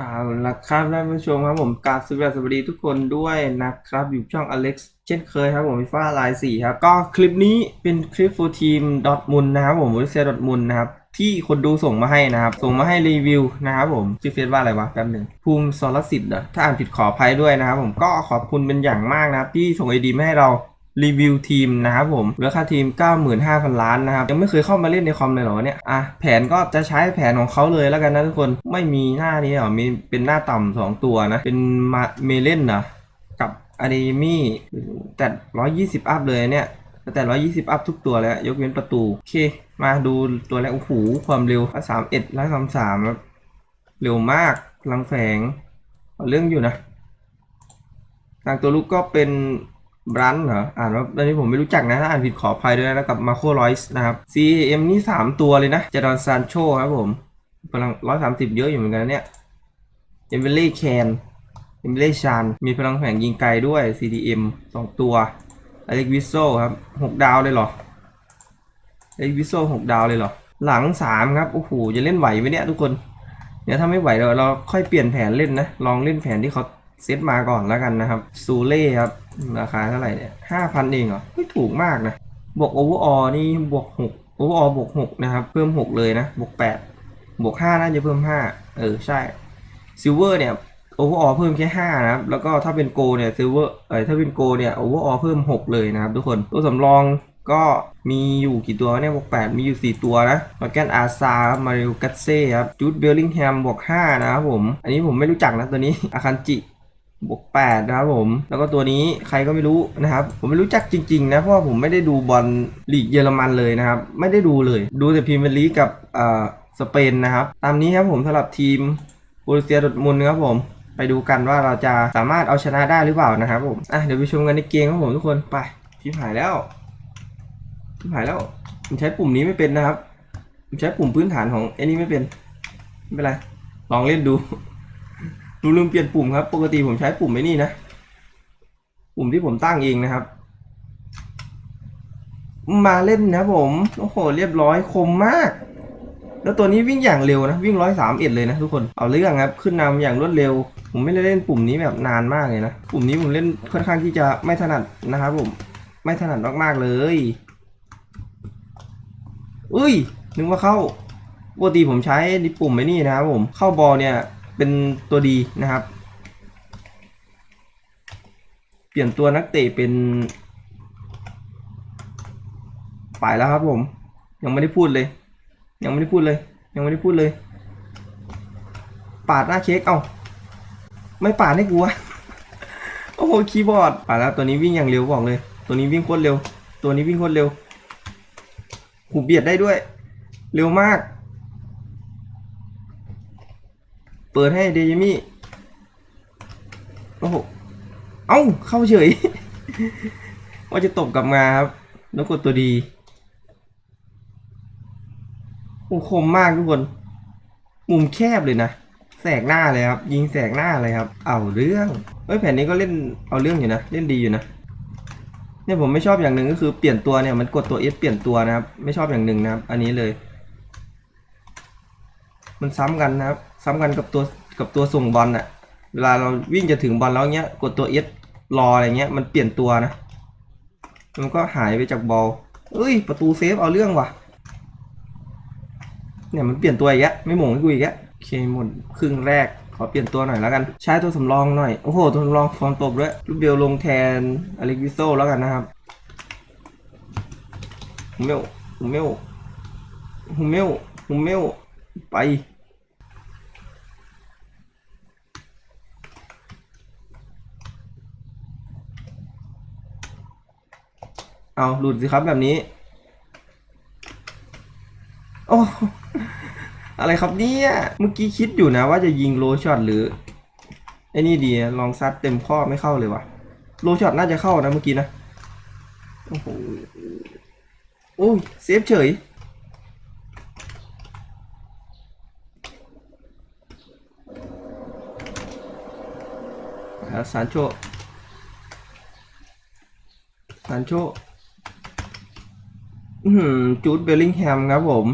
เอาละครับท่านผู้ชมครับผมกราบสวัสดีทุกคนด้วยนะครับ อยู่ช่องอเล็กซ์เช่นเคยครับผมฟีฟ่าไลน์สี่ครับ ก็คลิปนี้เป็นคลิปฟูทีมดอทมุนนะครับผมบริเซียดอทมุนนะครับ ที่คนดูส่งมาให้นะครับ ส่งมาให้รีวิวนะครับผมชื่อเฟซว่าอะไรวะแป๊บหนึ่งภูมิสรสิทธิ์เหรอถ้าอ่านผิดขออภัยด้วยนะครับผมก็ขอบคุณเป็นอย่างมากนะครับที่ส่งไอดีมาให้เรา รีวิวทีมนะครับผมมูลค่าทีม 95,000 ล้านนะครับ ยังไม่เคยเข้ามาเล่นในคอมเลยเหรอเนี่ย อะ แผนก็จะใช้แผนของเขาเลยแล้วกันนะทุกคนไม่มีหน้านี้หรอมีเป็นหน้าต่ำสองตัวนะ เป็นมาเมเล่นนะกับอะเดมี่แต่ 120 อัพเลยเนี่ยแต่ 120 อัพทุกตัวแล้ว ยกเว้นประตู โอเค มาดูตัวแรกโอ้โหความเร็ว31 133ครับเร็วมากพลังแฝงเเรื่องอยู่นะทางตัวลูกก็เป็น บรันเหรอ อ่านว่าตอนนี้ผมไม่รู้จักนะถ้าอ่านผิดขออภัยด้วยนะแล้วกับมาโครอยส์นะครับ CM นี่ 3 ตัวเลยนะเจดอนซานโชครับผมพลัง130เยอะอยู่เหมือนกันเนี่ยเอมเบเล่แคนเอมเบเล่ชานมีพลังแฝงยิงไกลด้วย CDM 2 ตัวอเล็กวิโซครับ6ดาวเลยเหรออเล็กวิโซ6ดาวเลยเหรอ หลัง3ครับ โอ้โห จะเล่นไหวไหมเนี่ยทุกคนเดี๋ยวถ้าไม่ไหวเราเราค่อยเปลี่ยนแผนเล่นนะ ลองเล่นแผนที่เขาเซตมาก่อนแล้วกันนะครับซูเล่ครับ ราคาเท่าไหร่เนี่ยห้าพันเองเหรอไม่ถูกมากนะ บวกโอเวอร์ออนี่บวกหกโอเวอร์ออบวกหกนะครับ เพิ่มหกเลยนะ บวกแปดบวกห้าน่าจะเพิ่มห้าเออ ใช่ซิลเวอร์เนี่ยโอเวอร์ออเพิ่มแค่ห้านะครับ แล้วก็ถ้าเป็นโกเนี่ยซิลเวอร์เออถ้าเป็นโกเนี่ยโอเวอร์ออเพิ่มหกเลยนะครับทุกคน ตัวสำรองก็มีอยู่กี่ตัวเนี่ยบวกแปดมีอยู่สี่ตัวนะมาแกนอาซามาริโอกัตเซ่ครับจูดเบลลิงแฮมบวกห้านะครับผม อันนี้ผมไม่รู้จักนะตัวนี้อาคันจิ บวก8นะครับผม แล้วก็ตัวนี้ใครก็ไม่รู้นะครับ ผมไม่รู้จักจริงๆนะ เพราะว่าผมไม่ได้ดูบอลลีกเยอรมันเลยนะครับ ไม่ได้ดูเลย ดูแต่พรีเมียร์ลีกกับเอ่อสเปนนะครับ ตามนี้ครับผมสำหรับทีมบูรเซียดอร์ทมุนครับผม ไปดูกันว่าเราจะสามารถเอาชนะได้หรือเปล่านะครับผม อะเดี๋ยวไปชมกันในเกมครับผมทุกคน ไปที่หายแล้วที่หายแล้วผมใช้ปุ่มนี้ไม่เป็นนะครับผมใช้ปุ่มพื้นฐานของไอ้นี้ไม่เป็น ไม่เป็นไร ลองเล่นดู ดูลืมเปลี่ยนปุ่มครับ ปกติผมใช้ปุ่มไอ้นี่นะ ปุ่มที่ผมตั้งเองนะครับ มาเล่นนะผม โอ้โห เรียบร้อยคมมาก แล้วตัวนี้วิ่งอย่างเร็วนะ วิ่งร้อยสามเอ็ดเลยนะทุกคน เอาเรื่องครับ ขึ้นนำอย่างรวดเร็ว ผมไม่ได้เล่นปุ่มนี้แบบนานมากเลยนะ ปุ่มนี้ผมเล่นค่อนข้างที่จะไม่ถนัดนะครับผม ไม่ถนัดมากๆเลยอุ้ย นึกว่าเข้า ปกติผมใช้ปุ่มไอ้นี่นะครับผม เข้าบอลเนี่ย เป็นตัวดีนะครับ เปลี่ยนตัวนักเตะเป็น ไปแล้วครับผม ยังไม่ได้พูดเลย ยังไม่ได้พูดเลย ยังไม่ได้พูดเลย ปาดหน้าเค้กเอ้าไม่ปาดให้กูวะโอ้โหคีย์บอร์ดไปแล้วตัวนี้วิ่งอย่างเร็วบอกเลย ตัวนี้วิ่งโคตรเร็ว ตัวนี้วิ่งโคตรเร็วหูเบียดได้ด้วย เร็วมาก เปิดให้เดยมี่โอ้โห เอ้า เข้าเฉย ว่าจะตบกลับมาครับแล้วกดตัวดีโอ้คมมากทุกคน มุมแคบเลยนะ แสกหน้าเลยครับ ยิงแสกหน้าเลยครับ เอาเรื่องเฮ้ยแผ่นนี้ก็เล่นเอาเรื่องอยู่นะ เล่นดีอยู่นะ เนี่ยผมไม่ชอบอย่างหนึ่งก็คือเปลี่ยนตัวเนี่ยมันกดตัว S เปลี่ยนตัวนะครับ ไม่ชอบอย่างหนึ่งนะครับ อันนี้เลย มันซ้ำกันนะครับ ซ้ำกันกับตัวกับตัวส่งบอลอะเวลาเราวิ่งจะถึงบอลแล้วเงี้ยกดตัว S รออะไรเงี้ยมันเปลี่ยนตัวนะมันก็หายไปจากบอลเอ้ย ประตูเซฟเอาเรื่องว่ะ เนี่ยมันเปลี่ยนตัวอีกแล้วไม่หม่งให้กูอีกแล้วโอเคหมดครึ่งแรกขอเปลี่ยนตัวหน่อยแล้วกัน ใช้ตัวสำรองหน่อย โอ้โห ตัวสำรองฟอร์มตบด้วยลูกเดียวลงแทนอเล็กวิโซแล้วกันนะครับฮูเมลฮูเมลฮูเมลฮูเมล ไป เอาหลุดสิครับแบบนี้ โอ้ อะไรครับเนี่ย เมื่อกี้คิดอยู่นะว่าจะยิงโลช็อตหรือไอ้นี่ดีลองซัดเต็มข้อไม่เข้าเลยวะโลช็อตน่าจะเข้านะเมื่อกี้นะ โอ้โห โอ้ยเซฟเฉย แล้วซานโชซานโชจูดเบลลิงแฮมครับผม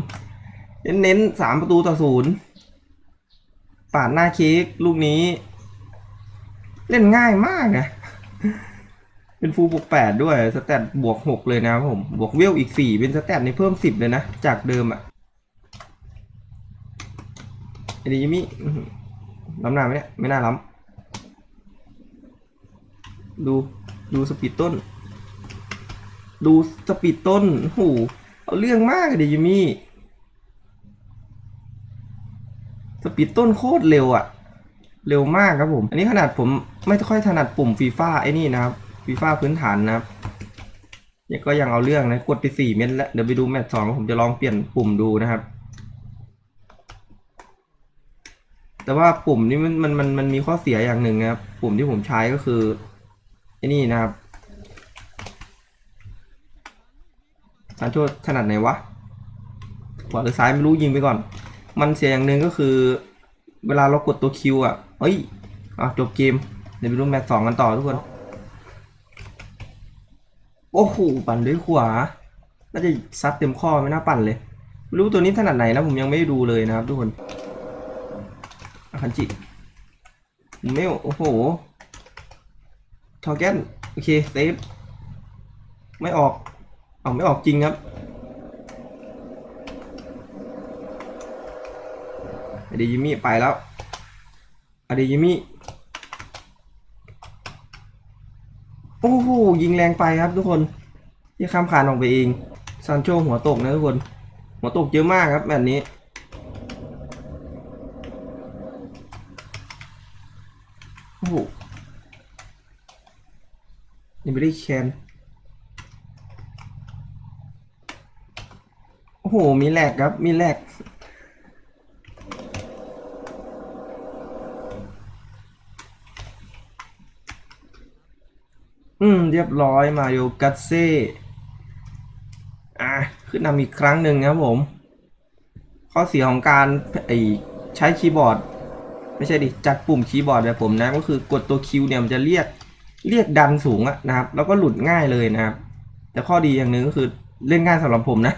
เน้นๆสามประตูต่อศูนย์ปาดหน้าเค้กลูกนี้ เล่นง่ายมากนะ เป็นฟูลบวกแปดด้วยสแตทบวกหกเลยนะครับผม บวกเวลอีกสี่เป็นสแตทในเพิ่มสิบเลยนะ จากเดิมอะอ้ดิจิมี่อื้อหือล้ำหน้าไหมเนี่ย ไม่น่าล้ำ ดูดูสปีดต้น ดูสปีดต้นโอ้โหเอาเรื่องมากอะดิจิมี่สปีดต้นโคตรเร็วอะเร็วมากครับผม อันนี้ขนาดผมไม่ค่อยถนัดปุ่มฟีฟ่าไอ้นี่นะครับฟีฟ่าพื้นฐานนะครับเนี่ยก็ยังเอาเรื่องนะกดไปสี่เม็ดแล้วเดี๋ยวไปดูแมตช์สองผมจะลองเปลี่ยนปุ่มดูนะครับ แต่ว่าปุ่มนี้มันมันมันมันมีข้อเสียอย่างหนึ่งนะครับ ปุ่มที่ผมใช้ก็คือ นี่นะครับซานโชถนัดไหนวะขวาหรือซ้ายไม่รู้ยิงไปก่อน มันเสียอย่างหนึ่งก็คือ เวลาเรากดตัวคิวอะเฮ้ยอะจบเกม เดี๋ยวไปดูแมตช์สองกันต่อทุกคน โอ้โหปั่นด้วยขวา น่าจะซัดเต็มข้อไม่น่าปั่นเลยไม่รู้ตัวนี้ถนัดไหนนะผมยังไม่ดูเลยนะครับทุกคนอคันจิเมลโอ้โห ทอแกนโอเคเซฟไม่ออกเอาไม่ออกจริงครับอเดยิมี่ไปแล้วอเดยิมี่โอ้โหยิงแรงไปครับทุกคนที่ข้ามคานออกไปเองซานโชหัวตกนะทุกคน หัวตกเยอะมากครับแบบนี้ โอ้โห ยังไม่ได้แคนโอ้โห มีแหลกครับ มีแหลกอืม เรียบร้อยมาโยกัตเซ่อะขึ้นนำอีกครั้งหนึ่งครับผม ข้อเสียของการไอใช้คีย์บอร์ด ไม่ใช่ดิ จัดปุ่มคีย์บอร์ดแบบผมนะ ก็คือกดตัวคิวเนี่ยมันจะเรียก เรียกดันสูงอะนะครับ แล้วก็หลุดง่ายเลยนะครับ แต่ข้อดีอย่างหนึ่งก็คือเล่นง่ายสำหรับผมนะ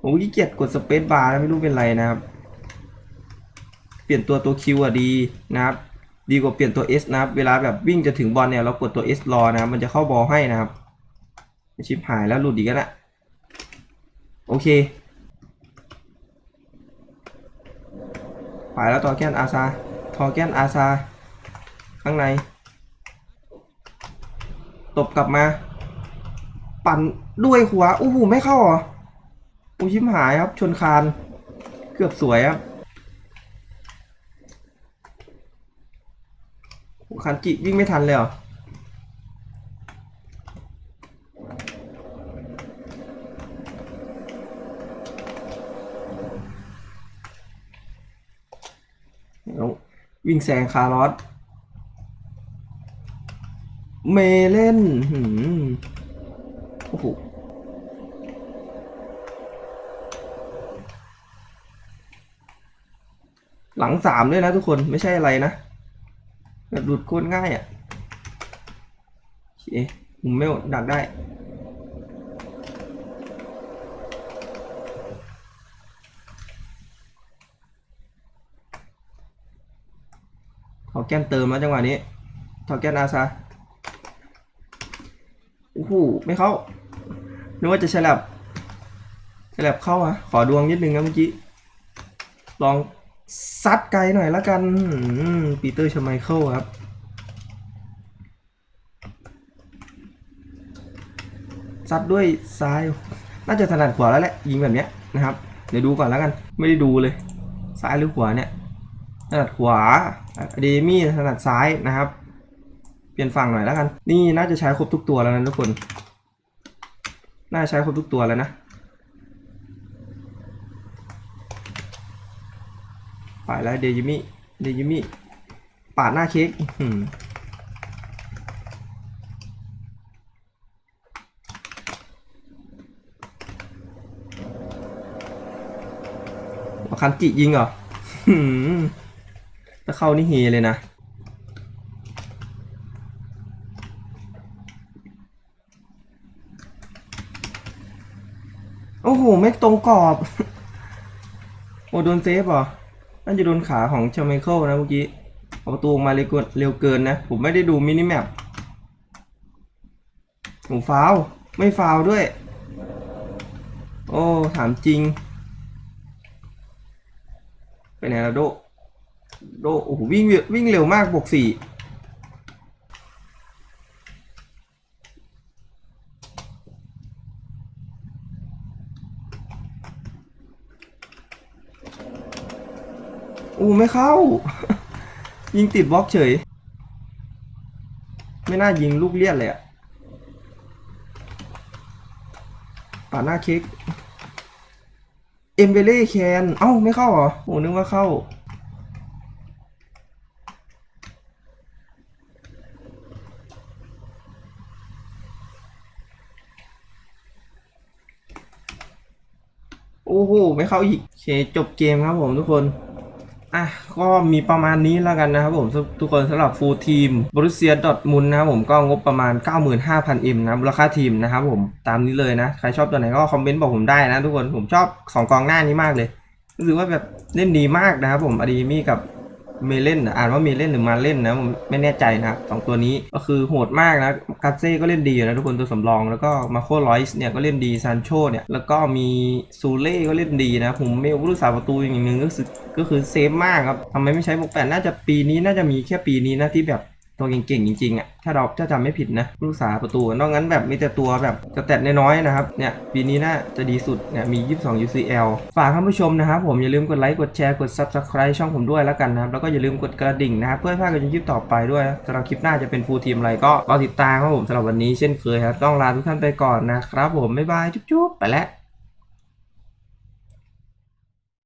ผมขี้เกียจกดสเปซบาร์แล้วไม่รู้เป็นไรนะครับ เปลี่ยนตัวตัวคิวอะดีนะครับดีกว่าเปลี่ยนตัว S นะครับ เวลาแบบวิ่งจะถึงบอลเนี่ยเรากดตัว S รอนะมันจะเข้าบอลให้นะครับ ชิปหายแล้วหลุดอีกแล้วนะโอเค ไปแล้วทอแกนอาซาทอร์แกนอาซา ข้างใน ตบกลับมา ปั่นด้วยขวอู้หูไม่เข้าหรออู้ชิมหายครับ ชนคาน เกือบสวยครับคันจิวิ่งไม่ทันเลยเหรอเดี๋ยววิ่งแซงคาร์ลอส เมเล่นหืมโอ้โหหลังสามด้วยนะทุกคนไม่ใช่อะไรนะแบบหลุดโคตรง่ายอะโอเคมุมเมลดักได้ขอแก้มเติมแล้วจังหวะนี้ถอแก้มอาซา หไม่เข้านึกว่าจะฉลับฉลับเข้าอะ ขอดวงนิดนึงนะเมื่อกี้ ลองซัดไกลหน่อยละกันปีเตอร์ชไมเคิลครับ ซัดด้วยซ้าย น่าจะถนัดขวาแล้วแหละ ยิงแบบเนี้ยนะครับ เดี๋ยวดูก่อนแล้วกัน ไม่ได้ดูเลย ซ้ายหรือขวาเนี่ย ถนัดขวาเดมี่ถนัดซ้ายนะครับ เปลี่ยนฝั่งหน่อยแล้วกัน นี่น่าจะใช้ครบทุกตัวแล้วนะทุกคน น่าจะใช้ครบทุกตัวแล้วนะ ไปแล้วเดยิมี่เดยิมี่ปาดหน้าเค้กคันจิยิงเหรอหืมถ้าเข้านี่เฮเลยนะ โอ้โหไม่ตรงกรอบ โอ้โดนเซฟเหรอน่าจะโดนขาของเชลไมเคิลนะเมื่อกี้ เอาประตูออกมาเร็วเกินเร็วเกินนะ ผมไม่ได้ดูมินิแมปผมฟาว ไม่ฟาวด้วย โอ้ ถามจริง ไปไหนแล้วโด โด โอ้โหวิ่งวิ่งเร็วมากบวกสี่ อู้ไม่เข้า ยิงติดบล็อกเฉย ไม่น่ายิงลูกเลียดเลยอะป่าดหน้าเค้กเอ็มเบเล่แคนเอ้าไม่เข้าเหรอโอ้นึกว่าเข้า โอ้โห ไม่เข้าอีกโอเคจบเกมครับผมทุกคน อะก็มีประมาณนี้แล้วกันนะครับผมทุกคนสำหรับฟูลทีมบรุเซียดอทมุนนะครับผมก็งบประมาณ 95,000 M นะมูลค่าทีมนะครับผมตามนี้เลยนะ ใครชอบตัวไหนก็คอมเมนต์บอกผมได้นะทุกคนผมชอบ 2 กองหน้านี้มากเลย รู้สึกว่าแบบเล่นดีมากนะครับผมอดีมี่กับ เมเล่นอ่านว่าเมเล่นหรือมาเล่นนะไม่แน่ใจนะครับสองตัวนี้ก็คือโหดมากนะกาเซ่ก็เล่นดีนะทุกคนตัวสำรอง แล้วก็มาโคลอยส์เนี่ยก็เล่นดีซานโชเนี่ยแล้วก็มีซูเล่ก็เล่นดีนะผมเมลผู้รักษาประตูอย่างหนึ่งก็คือก็คือเซฟมากครับทำไมไม่ใช้บวกแปดน่าจะปีนี้น่าจะมีแค่ปีนี้นะที่แบบ ตัวเก่งๆจริงๆอะถ้าเราถ้าจำไม่ผิดนะผู้รักษาประตูนอกนั้นแบบมีแต่ตัวแบบสแตทน้อยๆนะครับเนี่ยปีนี้น่าจะดีสุดเนี่ยมี 22 UCL ฝากท่านผู้ชมนะครับผมอย่าลืมกดไลค์กดแชร์กด Subscribe ช่องผมด้วยแล้วกันนะครับแล้วก็อย่าลืมกดกระดิ่งนะครับเพื่อพลาดการคลิปต่อไปด้วยสำหรับคลิปหน้าจะเป็นฟูลทีมอะไรก็รอติดตามครับผมสำหรับวันนี้เช่นเคยครับต้องลาทุกท่านไปก่อนนะครับผมบ๊ายบายจุ๊บๆไปแล้ว